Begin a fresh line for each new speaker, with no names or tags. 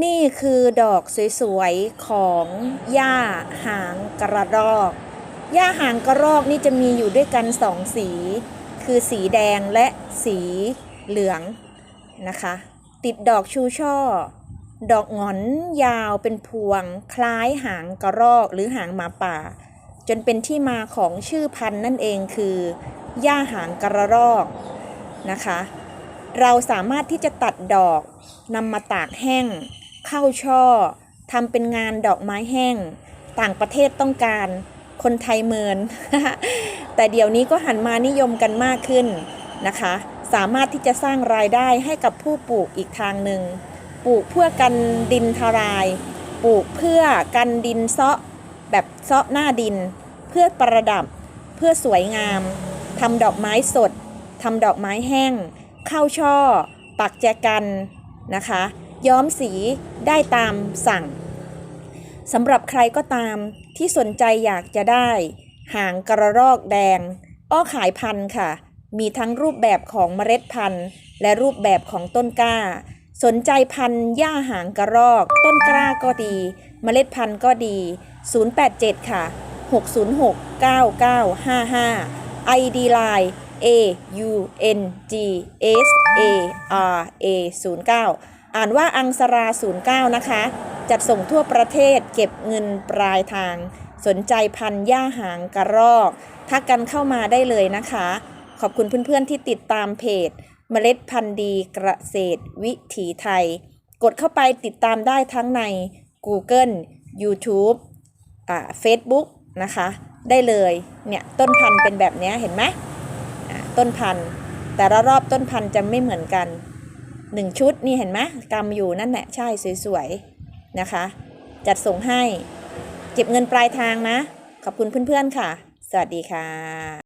นี่คือดอกสวยๆ ของหญ้าหางกระรอก หญ้าหางกระรอกนี่จะมีอยู่ด้วยกันสองสี คือสีแดงและสีเหลืองนะคะ ติดดอกชูช่อ ดอกงอนยาวเป็นพวง คล้ายหางกระรอกหรือหางหมาป่า จนเป็นที่มาของชื่อพันธุ์นั่นเองคือหญ้าหางกระรอกนะคะ เราสามารถที่จะตัดดอกนำมาตากแห้ง ข้าช่อทำเป็นงานดอกไม้แห้ง ต่างประเทศต้องการคนไทยเมิน แต่เดี๋ยวนี้ก็หันมานิยมกันมากขึ้นนะคะ สามารถที่จะสร้างรายได้ให้กับผู้ปลูกอีกทางหนึ่ง ปลูกเพื่อกันดินทราย ปลูกเพื่อกันดินเซาะแบบเซาะหน้าดิน เพื่อประดับ เพื่อสวยงามทำดอกไม้สดทำดอกไม้แห้งเข้าช่อ ปักแจกันนะคะ ย้อมสีได้ตามสั่งสำหรับใครก็ตามที่สนใจอยากจะได้ หางกระรอกแดง อ้อขายพันธุ์ค่ะ มีทั้งรูปแบบของเมล็ดพันธุ์ และรูปแบบของต้นกล้า สนใจพันธุ์หญ้าหางกระรอก ต้นกล้าก็ดี เมล็ดพันธุ์ก็ดี 087 ค่ะ 606 9955 ID Line A U N G S A R A 09 อ่านว่าอังสรา 09 นะคะ จัดส่งทั่วประเทศเก็บเงินปลายทาง สนใจพันธุ์หญ้าหางกระรอก ทักกันเข้ามาได้เลยนะคะ ขอบคุณเพื่อนๆที่ติดตามเพจ เมล็ดพันธุ์ดีเกษตรวิถีไทย กดเข้าไปติดตามได้ทั้งใน Google YouTube อ่า Facebook นะคะ ได้เลยเนี่ยต้นพันธุ์เป็นแบบนี้เห็นไหมต้นพันธุ์ แต่ละรอบต้นพันธุ์จะไม่เหมือนกัน หนึ่งชุดนี่เห็นไหมกำอยู่นั่นแหละใช่สวยๆนะคะ จัดส่งให้ เก็บเงินปลายทางนะ ขอบคุณเพื่อนๆค่ะ สวัสดีค่ะ